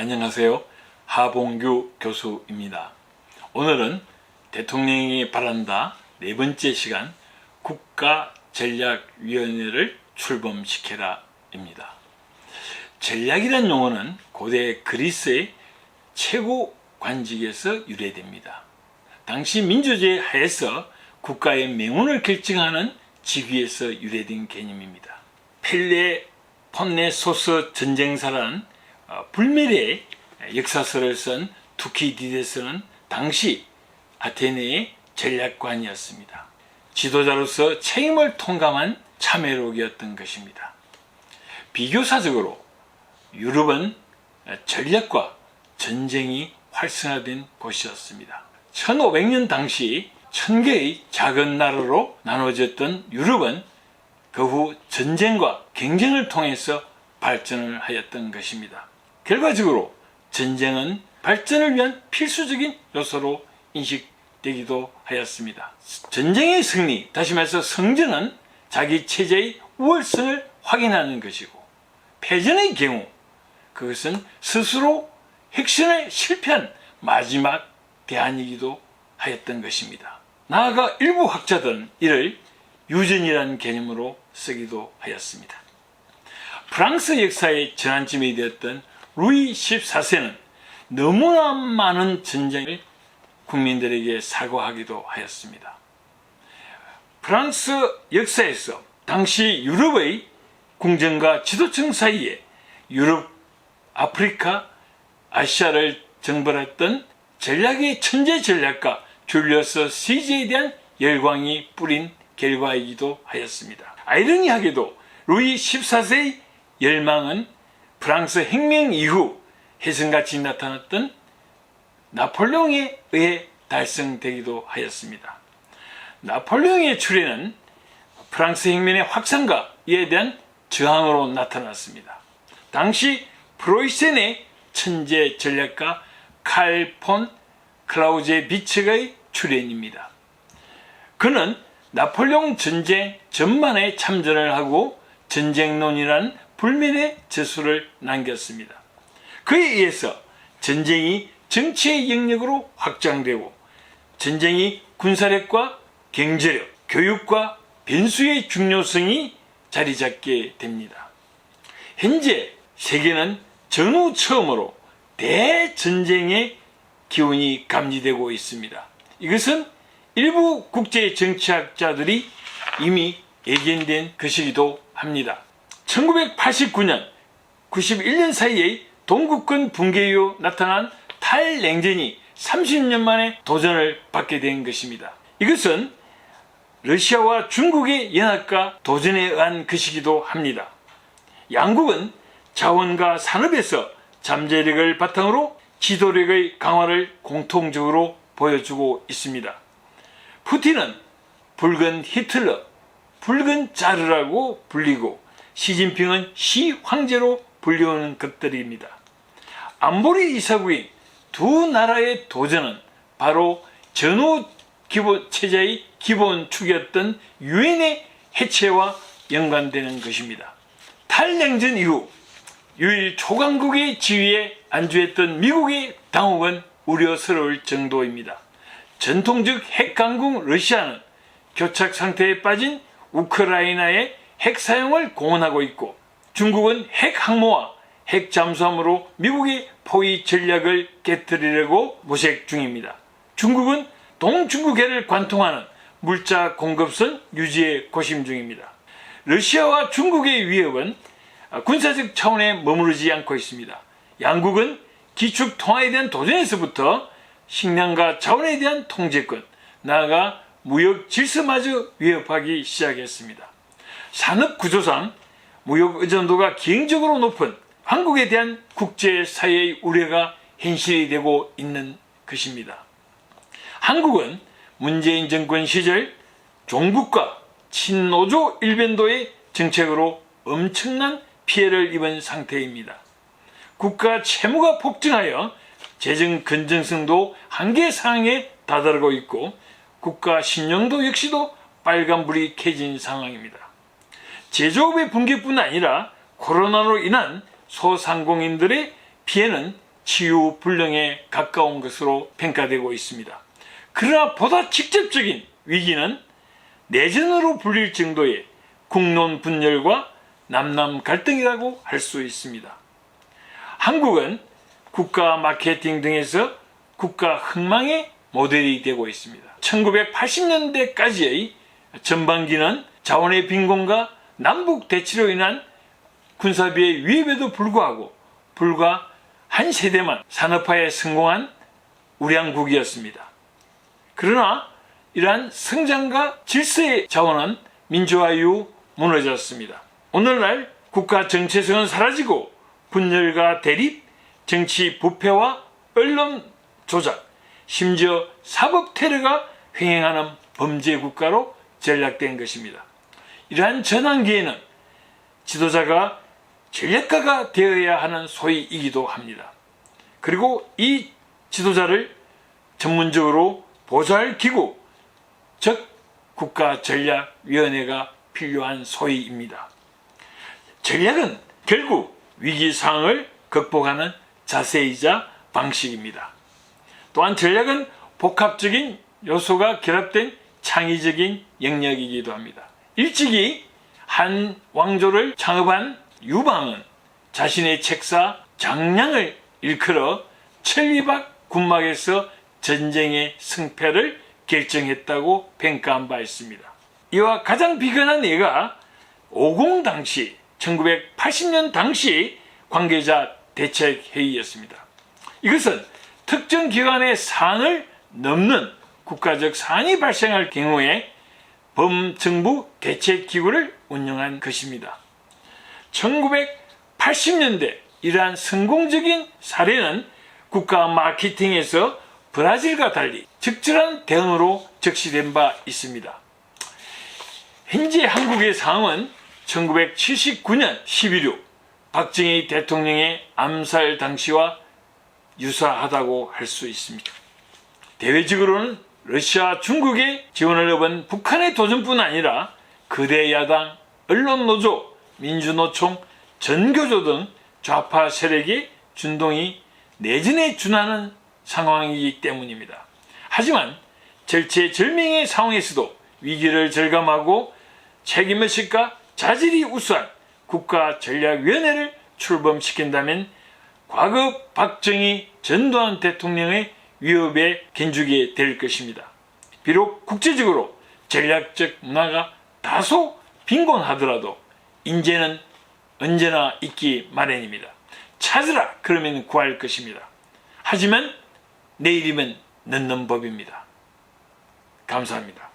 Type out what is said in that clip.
안녕하세요. 하봉규 교수입니다. 오늘은 대통령이 바란다 네 번째 시간 국가전략위원회를 출범시켜라 입니다. 전략이란 용어는 고대 그리스의 최고 관직에서 유래됩니다. 당시 민주주의 하에서 국가의 명운을 결정하는 직위에서 유래된 개념입니다. 펠레 폰네소스 전쟁사라는 어, 불멸의 역사서를 쓴 투키디데스는 당시 아테네의 전략관이었습니다. 지도자로서 책임을 통감한 참회록이었던 것입니다. 비교사적으로 유럽은 전략과 전쟁이 활성화된 곳이었습니다. 1500년 당시 천 개의 작은 나라로 나눠졌던 유럽은 그 후 전쟁과 경쟁을 통해서 발전을 하였던 것입니다. 결과적으로 전쟁은 발전을 위한 필수적인 요소로 인식되기도 하였습니다. 전쟁의 승리, 다시 말해서 성전은 자기 체제의 우월성을 확인하는 것이고 패전의 경우 그것은 스스로 핵심에 실패한 마지막 대안이기도 하였던 것입니다. 나아가 일부 학자들은 이를 유전이라는 개념으로 쓰기도 하였습니다. 프랑스 역사의 전환점이 되었던 루이 14세는 너무나 많은 전쟁을 국민들에게 사고하기도 하였습니다. 프랑스 역사에서 당시 유럽의 궁정과 지도층 사이에 유럽, 아프리카, 아시아를 정벌했던 전략의 천재 전략가 줄리어스 시제에 대한 열광이 뿌린 결과이기도 하였습니다. 아이러니하게도 루이 14세의 열망은 프랑스 혁명 이후 혜성같이 나타났던 나폴레옹에 의해 달성되기도 하였습니다. 나폴레옹의 출현은 프랑스 혁명의 확산과 이에 대한 저항으로 나타났습니다. 당시 프로이센의 천재 전략가 칼폰 클라우제 비츠의 출현입니다. 그는 나폴레옹 전쟁 전만에 참전을 하고 전쟁론이라는 불멸의 저수를 남겼습니다. 그에 의해서 전쟁이 정치의 영역으로 확장되고 전쟁이 군사력과 경제력, 교육과 변수의 중요성이 자리 잡게 됩니다. 현재 세계는 전후 처음으로 대전쟁의 기운이 감지되고 있습니다. 이것은 일부 국제 정치학자들이 이미 예견된 것이기도 합니다. 1989년, 91년 사이에 동국권 붕괴 이후 나타난 탈냉전이 30년 만에 도전을 받게 된 것입니다. 이것은 러시아와 중국의 연합과 도전에 의한 것이기도 합니다. 양국은 자원과 산업에서 잠재력을 바탕으로 지도력의 강화를 공통적으로 보여주고 있습니다. 푸틴은 붉은 히틀러, 붉은 자르라고 불리고 시진핑은 시 황제로 불리우는 것들입니다. 안보리 이사국인 두 나라의 도전은 바로 전후 기본 체제의 기본 축이었던 유엔의 해체와 연관되는 것입니다. 탈냉전 이후 유일 초강국의 지위에 안주했던 미국의 당혹은 우려스러울 정도입니다. 전통적 핵강국 러시아는 교착 상태에 빠진 우크라이나의 핵 사용을 공언하고 있고 중국은 핵 항모와 핵 잠수함으로 미국의 포위 전략을 깨뜨리려고 모색 중입니다. 중국은 동중국해를 관통하는 물자 공급선 유지에 고심 중입니다. 러시아와 중국의 위협은 군사적 차원에 머무르지 않고 있습니다. 양국은 기축 통화에 대한 도전에서부터 식량과 자원에 대한 통제권, 나아가 무역 질서마저 위협하기 시작했습니다. 산업 구조상 무역 의존도가 기행적으로 높은 한국에 대한 국제사회의 우려가 현실이 되고 있는 것입니다. 한국은 문재인 정권 시절 종북과 친노조 일변도의 정책으로 엄청난 피해를 입은 상태입니다. 국가 채무가 폭증하여 재정 건전성도 한계 상황에 다다르고 있고 국가 신용도 역시도 빨간불이 켜진 상황입니다. 제조업의 붕괴뿐 아니라 코로나로 인한 소상공인들의 피해는 치유 불능에 가까운 것으로 평가되고 있습니다. 그러나 보다 직접적인 위기는 내전으로 불릴 정도의 국론 분열과 남남 갈등이라고 할 수 있습니다. 한국은 국가 마케팅 등에서 국가 흥망의 모델이 되고 있습니다. 1980년대까지의 전반기는 자원의 빈곤과 남북 대치로 인한 군사비의 위협에도 불구하고 불과 한 세대만 산업화에 성공한 우량국이었습니다. 그러나 이러한 성장과 질서의 자원은 민주화 이후 무너졌습니다. 오늘날 국가 정체성은 사라지고 분열과 대립, 정치 부패와 언론 조작, 심지어 사법 테러가 횡행하는 범죄 국가로 전락된 것입니다. 이러한 전환기에는 지도자가 전략가가 되어야 하는 소위이기도 합니다. 그리고 이 지도자를 전문적으로 보좌할 기구, 즉 국가전략위원회가 필요한 소위입니다. 전략은 결국 위기 상황을 극복하는 자세이자 방식입니다. 또한 전략은 복합적인 요소가 결합된 창의적인 영역이기도 합니다. 일찍이 한 왕조를 창업한 유방은 자신의 책사 장량을 일컬어 천리박 군막에서 전쟁의 승패를 결정했다고 평가한 바 있습니다. 이와 가장 비근한 예가 50 당시 1980년 당시 관계자 대책회의였습니다. 이것은 특정 기관의 사안을 넘는 국가적 사안이 발생할 경우에 범정부 대책기구를 운영한 것입니다. 1980년대 이러한 성공적인 사례는 국가 마케팅에서 브라질과 달리 적절한 대응으로 적시된 바 있습니다. 현재 한국의 상황은 1979년 11월 박정희 대통령의 암살 당시와 유사하다고 할 수 있습니다. 대외적으로는 러시아, 중국의 지원을 얻은 북한의 도전뿐 아니라 거대 야당, 언론노조, 민주노총, 전교조 등 좌파 세력의 준동이 내전에 준하는 상황이기 때문입니다. 하지만 절체절명의 상황에서도 위기를 절감하고 책임의식과 자질이 우수한 국가전략위원회를 출범시킨다면 과거 박정희 전두환 대통령의 위협에 견주게 될 것입니다. 비록 국제적으로 전략적 문화가 다소 빈곤하더라도 인재는 언제나 있기 마련입니다. 찾으라 그러면 구할 것입니다. 하지만 내일이면 늦는 법입니다. 감사합니다.